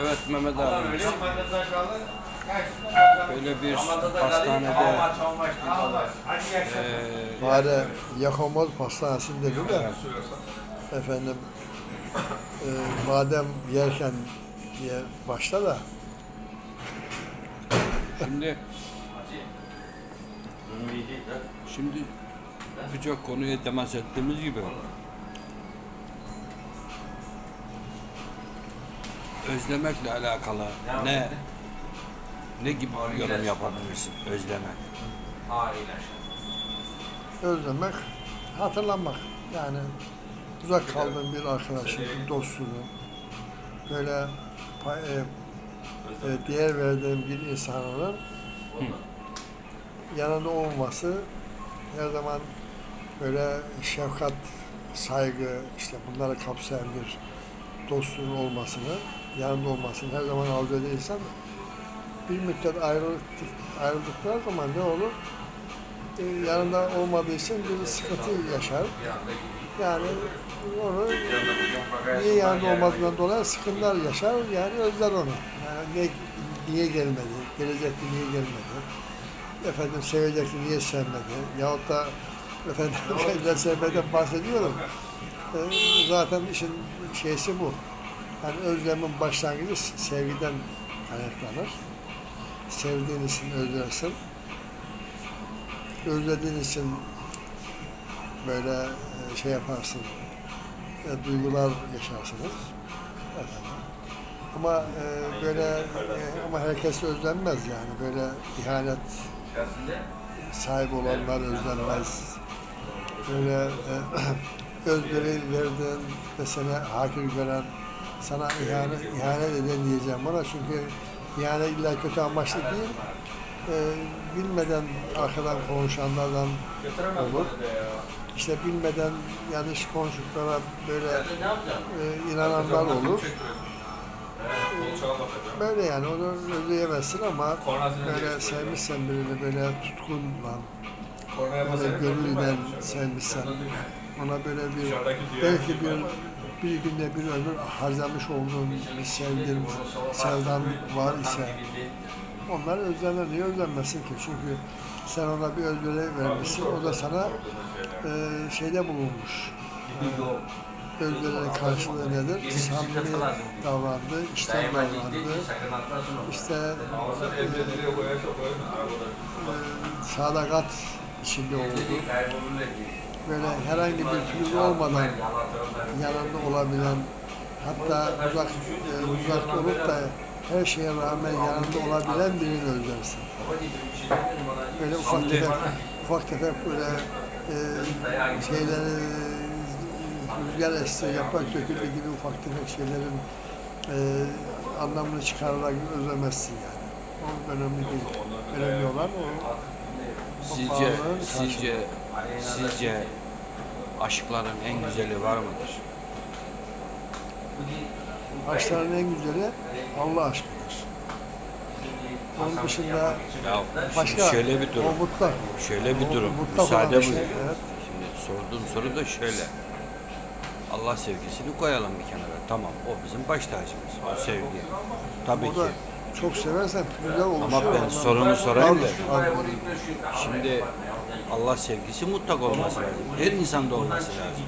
Evet Mehmet abi. Böyle bir hastanede eee Bari Yakomoz Pastanesi'nde dedi de. Efendim e, madem yerken diye başla da. Şimdi şimdi birçok konuya temas ettiğimiz gibi özlemekle alakalı ne ne gibi yorum yapabilirsin özlemek? özlemek, hatırlamak. Yani uzak kaldığın bir arkadaşın, bir dostunu böyle pay- e, e, değer verdiğin bir insanın yanında olması her zaman böyle şefkat, saygı, işte bunları kapsayan bir dostluğun olmasını, yanında olmasını her zaman eden insan bir müddet ayrılık, ayrıldıkları zaman ne olur? Ee, yanında olmadığı için bir sıkıntı yaşar. Yani onu niye yanında olmadığından dolayı sıkıntılar yaşar. Yani özler onu. Yani niye, niye gelmedi? Gelecekti niye gelmedi? Efendim sevecekti niye sevmedi? Yahut da efendim ben sevmeden bahsediyorum. Ee, zaten işin şeysi bu. Yani özlemin başlangıcı sevgiden kaynaklanır. Sevdiğin için özlersin özlediğin için böyle e, şey yaparsın, e, duygular yaşarsınız. Efendim. Ama e, böyle e, ama herkes özlenmez yani böyle ihanet sahibi olanlar özlenmez. Böyle e, özveri verdiğin ve seni hakir gören sana ihanet, ihanet eden diyeceğim bana çünkü ihanet illa kötü amaçlı değil e, bilmeden arkadan konuşanlardan olur. İşte bilmeden yanlış konuştuklara böyle e, inananlar olur. E, böyle yani onu özleyemezsin ama böyle sevmişsen birini böyle tutkunla, böyle gönülden sevmişsen ona böyle bir belki bir bir günde bir ömür harcamış olduğun bir sevgin, sevdan var ise onlar özlenir. Niye özlenmesin ki? Çünkü sen ona bir özveri vermişsin. O da sana e, şeyde bulunmuş. E, özverinin karşılığı nedir? Samimi davrandı, içten davrandı. İşte e, sadakat içinde oldu. Böyle herhangi bir türlü olmadan yanında olabilen, hatta uzak e, uzakta olup da her şeye rağmen yanında olabilen birini özlersin. Böyle ufak tefek, ufak tefek böyle e, şeyleri rüzgar esti, yaprak döküldü gibi ufak tefek şeylerin e, anlamını çıkararak özlemezsin yani. O önemli değil. Önemli olan o. Sizce bağlılığın sizce sizce aşkların en güzeli var mıdır? Aşkların en güzeli Allah aşkıdır. Onun dışında Ya başka şöyle bir o durum. mutlak. Şöyle bir O durum. mutlak olan Müsaade bir şey, evet. Şimdi sorduğum soru da şöyle. Allah sevgisini koyalım bir kenara. Tamam o bizim baş tacımız. O sevgi. Tabii O da ki. çok seversen güzel oluşuyor. Ama ben sorunu sorayım da. Şimdi Allah sevgisi mutlak olması lazım. Her insanda olması lazım.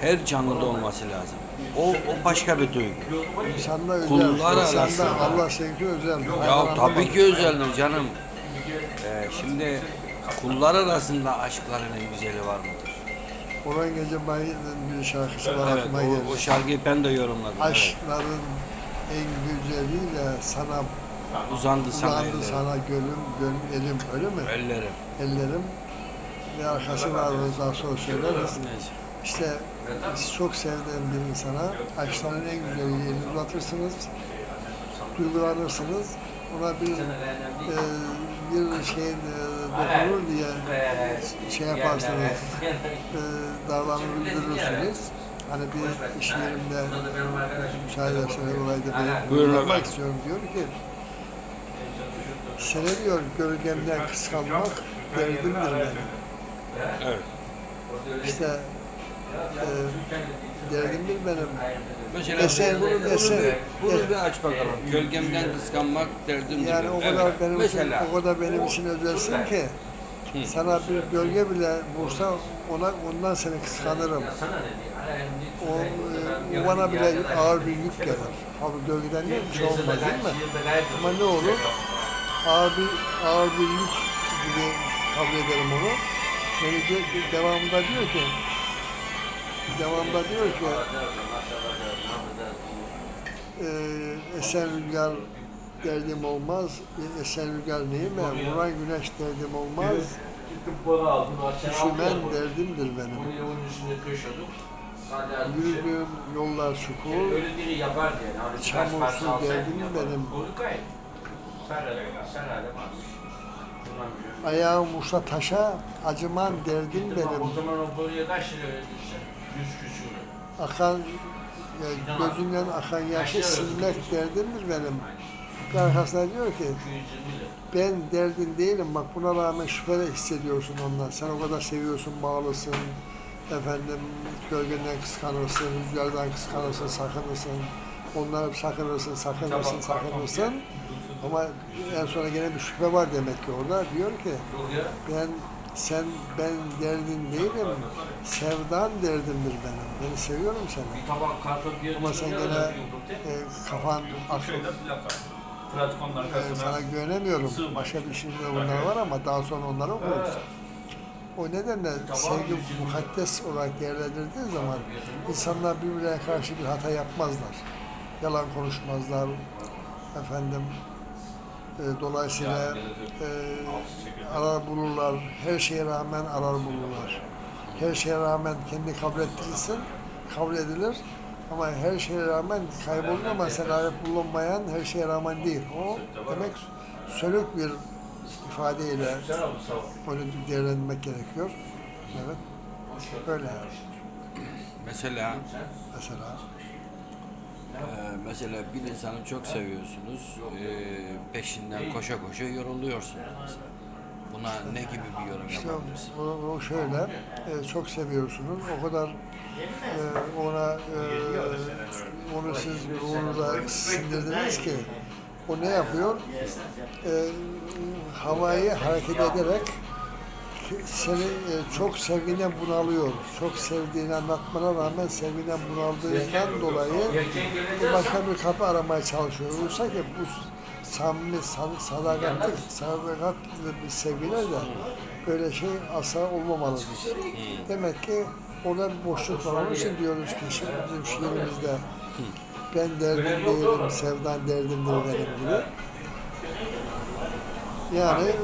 Her canlıda olması lazım. O, o başka bir duygu. İnsanda özel. Kullar arasında. Allah sevgi özel. Ya tabii ki özeldir canım. Ee, şimdi kullar arasında aşkların en güzeli var mıdır? Orhan Gencebay'ın bir şarkısı var Evet, aklıma o, geldi. o şarkıyı ben de yorumladım. evet. Aşkların en güzeliyle sana Uzandı sana uzandı ellerim. sana gönlüm, gönlüm, elim öyle mi? Ellerim. Ellerim ve arkası var daha sonra söyleriz. Neyse. İşte siz çok sevdiğim bir insana aşkların en güzeliyle elini uzatırsınız, duygulanırsınız. Ona bir e, bir şey e, dokunur diye şey yaparsınız, e, davranır bildirirsin. Hani bir iş yerimde müsaade ederseniz olayda yapmak efendim. istiyorum diyor ki seni diyor gölgemden kıskanmak derdimdir benim. Evet. İşte e, derdim bir benim. Mesela Eser, bunu, bunu, eser. bir, bunu Evet. bir aç bakalım. Gölgemden kıskanmak derdimdir. Yani o Evet. kadar benim Mesela. için, o kadar benim için özelsin ki sana bir gölge bile vursa ona ondan seni kıskanırım. O, e, o bana bile ağır bir yük gelir. Abi gölgeden ne bir şey olmaz değil mi? Ama ne olur? Bir yük gibi kabul ederim onu. Beni diyor, devamında diyor ki devamında diyor ki e, esen rüzgar derdim olmaz. E, esen rüzgar neyime? Vuran güneş derdim olmaz. Üşümen derdimdir benim. Sadece Yürüdüğüm yollar çukur. Öyle diri yapar diye. Hani birkaç Çamur parça su alsaydın derdim benim. Ayağım vursa taşa acıman derdim benim. O zaman o buraya kaç lira ödediyse? Yüz küsürü. Akan e, gözünden akan yaşı silmek derdimdir benim. Arkasına diyor ki 220 lira. ben derdin değilim bak buna rağmen şüphe hissediyorsun ondan. Sen o kadar seviyorsun, bağlısın. Efendim gölgenden kıskanırsın, rüzgardan kıskanırsın, sakınırsın. Onları sakınırsın, sakınırsın, sakınırsın. Ama en sonra gene bir şüphe var demek ki orada. Diyor ki ben sen ben derdin değilim, sevdan derdimdir benim. Beni seviyorum seni. Ama sen gene e, kafan. Platformun e, sana güvenemiyorum. Başka bir şeyde bunlar var ama daha sonra onları okuruz. O nedenle sevgi mukaddes olarak değerlendirildiği zaman insanlar birbirlerine karşı bir hata yapmazlar. Yalan konuşmazlar. Efendim e, dolayısıyla e, arar bulurlar. Her şeye rağmen arar bulurlar. Her şeye rağmen kendi kabul ettirilsin, kabul edilir. Ama her şeye rağmen kaybolur ama sen arayıp bulunmayan her şeye rağmen değil. O demek sönük bir ifadeyle onu değerlendirmek gerekiyor. Evet. Öyle. Mesela Mesela. E, mesela bir insanı çok seviyorsunuz. e, peşinden koşa koşa yoruluyorsunuz. mesela. Buna ne gibi bir yorum İşte yapabilirsiniz? o, o şöyle, e, çok seviyorsunuz. O kadar e, ona e, onu siz ruhunuza sindirdiniz ki o ne yapıyor? E, havayı hareket ederek seni e, çok sevginden bunalıyor. Çok sevdiğini anlatmana rağmen sevginden bunaldığından dolayı başka bir kapı aramaya çalışıyor. Oysa ki bu samimi, sad- sadakatli, sadakatli bir sevgiler de böyle şey asla olmamalıdır. Demek ki orada bir boşluk var. Onun için diyoruz ki şimdi bizim şiirimizde ben derdim değilim, sevdan derdimdir benim gibi. Yani e,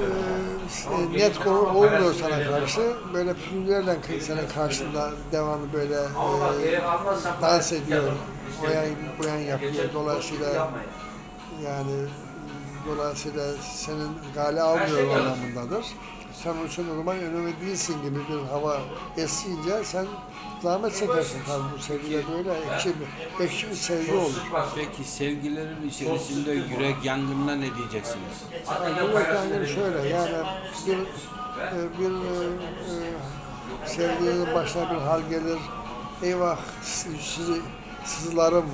net konu olmuyor sana karşı. Böyle pürlerle senin karşında devamlı böyle e, dans ediyor. O yan bu yan yapıyor. Dolayısıyla yani dolayısıyla senin gale almıyor anlamındadır. Sen onun için o zaman değilsin gibi bir hava esiyince sen zahmet çekersin tabii bu sevgide böyle ekşi bir, ekşi bir sevgi olur. Peki sevgilerin içerisinde yürek yangınına ne diyeceksiniz? Bu yani şöyle yani bir e, bir e, e, sevgilinin başına bir hal gelir. Eyvah sizi sızılarım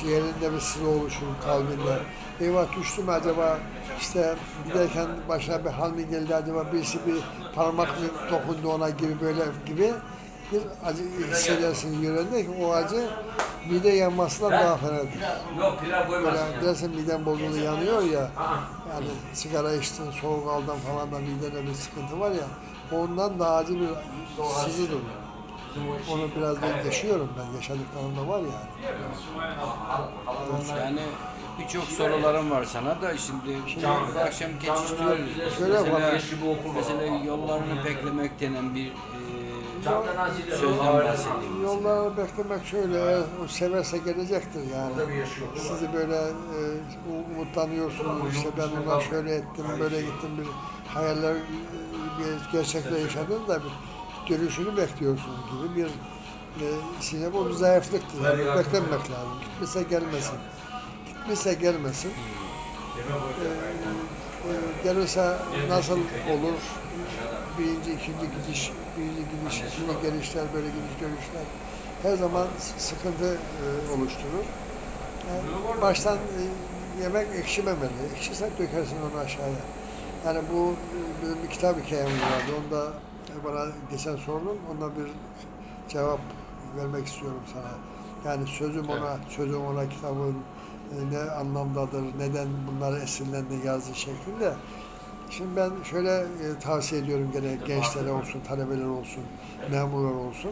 ciğerinde bir sızı oluşur kalbinde. Eyvah düştü mü acaba işte giderken başına bir hal mi geldi acaba birisi bir parmak mı dokundu ona gibi böyle gibi bir acı hissedersin yüreğinde ki o acı mide yanmasından daha fenadır. Böyle dersin miden bozuldu yanıyor ya. Yani sigara içtin, soğuk aldın falan da midede bir sıkıntı var ya. Ondan daha acı bir sızıdır. Onu biraz ben yaşıyorum ben. Yaşadıklarım da var yani. Yani birçok sorularım var sana da şimdi bu akşam geçiştiriyoruz. Şöyle. Mesela, mesela yollarını beklemek denen bir e, sözden bahsedeyim. Yolları beklemek şöyle, o severse gelecektir yani. Sizi böyle e, umutlanıyorsunuz, işte ben ona şöyle ettim, böyle gittim, bir hayaller, e, bir gerçekle yaşadınız da bir dönüşünü bekliyorsunuz gibi bir e, size bu bir zayıflıktır. Yani beklenmek lazım. Gitmişse gelmesin. Gitmişse gelmesin. E, e, gelirse nasıl olur? birinci, ikinci gidiş, birinci gidiş, ikinci gelişler, böyle gidiş dönüşler her zaman sıkıntı e, oluşturur. Yani baştan e, yemek ekşimemeli. Ekşirsen dökersin onu aşağıya. Yani bu e, bizim bir kitap hikayemiz vardı. Onda bana geçen sorunun, onda bir cevap vermek istiyorum sana. Yani sözüm ona, sözüm ona kitabın ne anlamdadır, neden bunları esinlendi yazdı şeklinde. Şimdi ben şöyle e, tavsiye ediyorum gene gençlere olsun, talebeler olsun, memurlar olsun.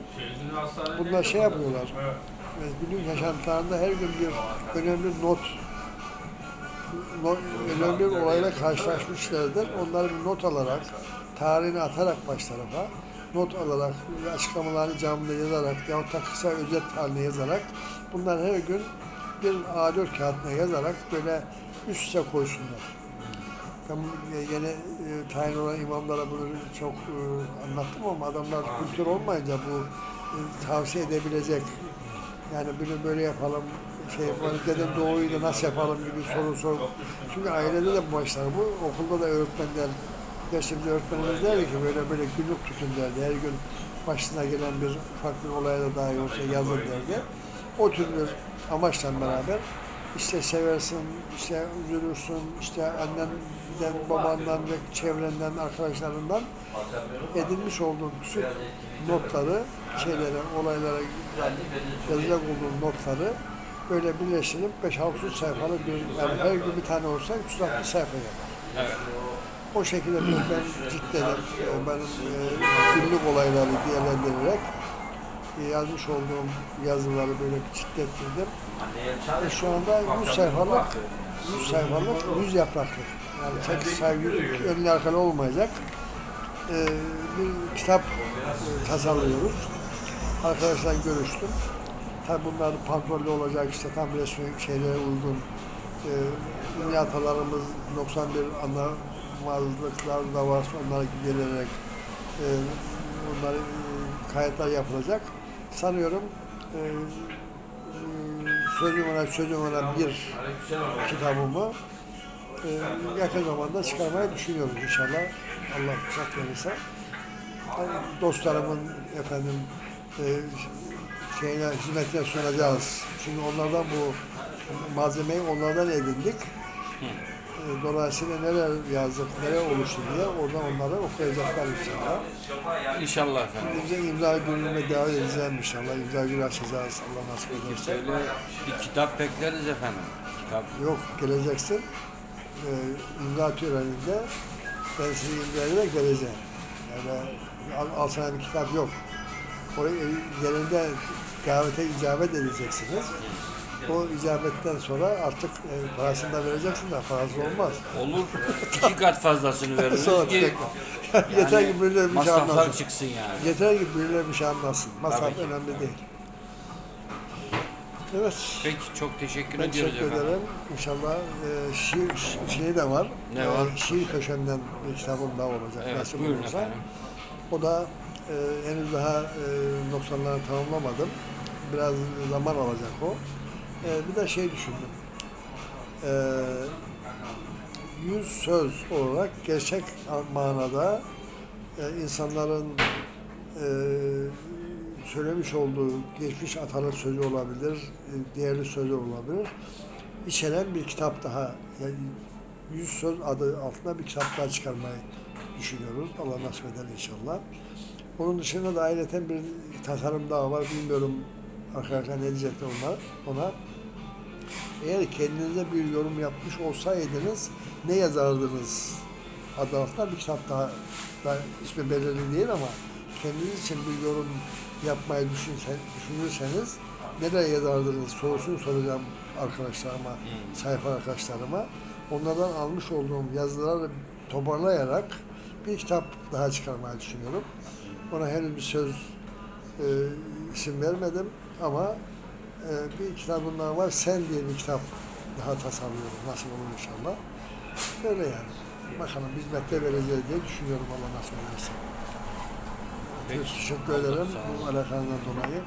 Bunlar şey yapıyorlar. Ve günlük yaşantılarında her gün bir önemli not, not önemli bir olayla karşılaşmışlardır. Onları bir not alarak, tarihini atarak baş tarafa, not alarak, açıklamalarını camda yazarak yahut da kısa özet haline yazarak bunlar her gün bir A4 kağıdına yazarak böyle üst üste koysunlar. Ben bu- e, tayin olan imamlara bunu çok e, anlattım ama adamlar kültür olmayınca bu e, tavsiye edebilecek yani bunu böyle yapalım şey yapalım, dedem doğuyu da nasıl yapalım gibi soru sor. Çünkü ailede de bu başlar bu. Okulda da öğretmenler, gerçi biz öğretmenimiz derdi ki böyle böyle günlük tutun derdi. Her gün başına gelen bir olaya da dahi olsa yazın derdi. O tür bir amaçla beraber işte seversin, işte üzülürsün, işte annenden, babandan ve çevrenden, arkadaşlarından edinmiş olduğun küçük notları, şeylere, olaylara yazacak olduğun notları böyle birleştirip 5-600 sayfalı bir, yani her gün bir tane olsa 360 sayfa yapar. O şekilde ben ciddedim. e, Benim e, günlük olayları değerlendirerek yazmış olduğum yazıları böyle ciddettirdim. E, şu anda 100 sayfalık 100 sayfalık 100 yapraklık. Yani tek sayfa önlü arkalı olmayacak. E, bir kitap e, tasarlıyoruz. Arkadaşlarla görüştüm. Tabi bunlar kontrollü olacak işte tam resmi şeylere uygun. E, ünlü atalarımız 91 anlamazlıklar da varsa onlara gidererek e, bunları e, kayıtlar yapılacak. Sanıyorum e, sözüm ona sözüm ona bir kitabımı e, yakın zamanda çıkarmayı düşünüyoruz inşallah. Allah kısak verirse. Hani dostlarımın efendim e, şeyine hizmetine sunacağız. Çünkü onlardan bu malzemeyi onlardan edindik. E, Dolayısıyla neler yazdık, neler oluştu diye oradan onları okuyacaklar inşallah. İnşallah efendim. Bize imza gününe davet edeceğim inşallah. İmza günü açacağız Allah nasip ederse. Şöyle bir kitap bekleriz efendim. Kitap Yok geleceksin. E, imza töreninde ben sizi imzaya geleceğim. Yani al, al sana bir kitap yok. Oraya yerinde davete icabet edeceksiniz. O icabetten sonra artık e, parasını da vereceksin de parası olmaz. olur. iki kat fazlasını veririz Sonra ki tekrar. Yeter ki birileri bir şey masraflar anlasın. çıksın yani. Yeter ki birileri bir şey anlasın. Masraf Tabii ki. önemli değil. Evet. Peki çok teşekkür Ben ediyoruz teşekkür efendim. ederim. İnşallah e, şiir ş- şeyi de var. Ne E, var? şiir köşemden bir kitabım daha olacak. Evet nasip buyurun olursa. efendim. O da e, henüz daha e, noksanlarını tamamlamadım. Biraz zaman alacak o. E, bir de şey düşündüm. E, yüz söz olarak gerçek manada e, insanların e, söylemiş olduğu geçmiş atalık sözü olabilir, e, değerli sözü olabilir. İçeren bir kitap daha, yani yüz söz adı altında bir kitap daha çıkarmayı düşünüyoruz. Allah nasip eder inşallah. Onun dışında da ayrıca bir tasarım daha var. Bilmiyorum arkadaşlar ne diyecekler onlar, ona. Eğer kendinize bir yorum yapmış olsaydınız ne yazardınız adı altında bir kitap daha, daha ismi belirli değil ama kendiniz için bir yorum yapmayı düşünsen, düşünürseniz neler yazardınız sorusunu soracağım arkadaşlarıma, sayfa arkadaşlarıma. Onlardan almış olduğum yazıları toparlayarak bir kitap daha çıkarmayı düşünüyorum. Ona henüz bir söz e, isim vermedim ama e, bir kitabından var. Sen diye bir kitap daha tasarlıyorum. Nasıl olur inşallah. Öyle yani. Bakalım hizmette vereceğiz diye düşünüyorum Allah nasip ederse. Peki. Teşekkür ederim bu alakandan dolayı.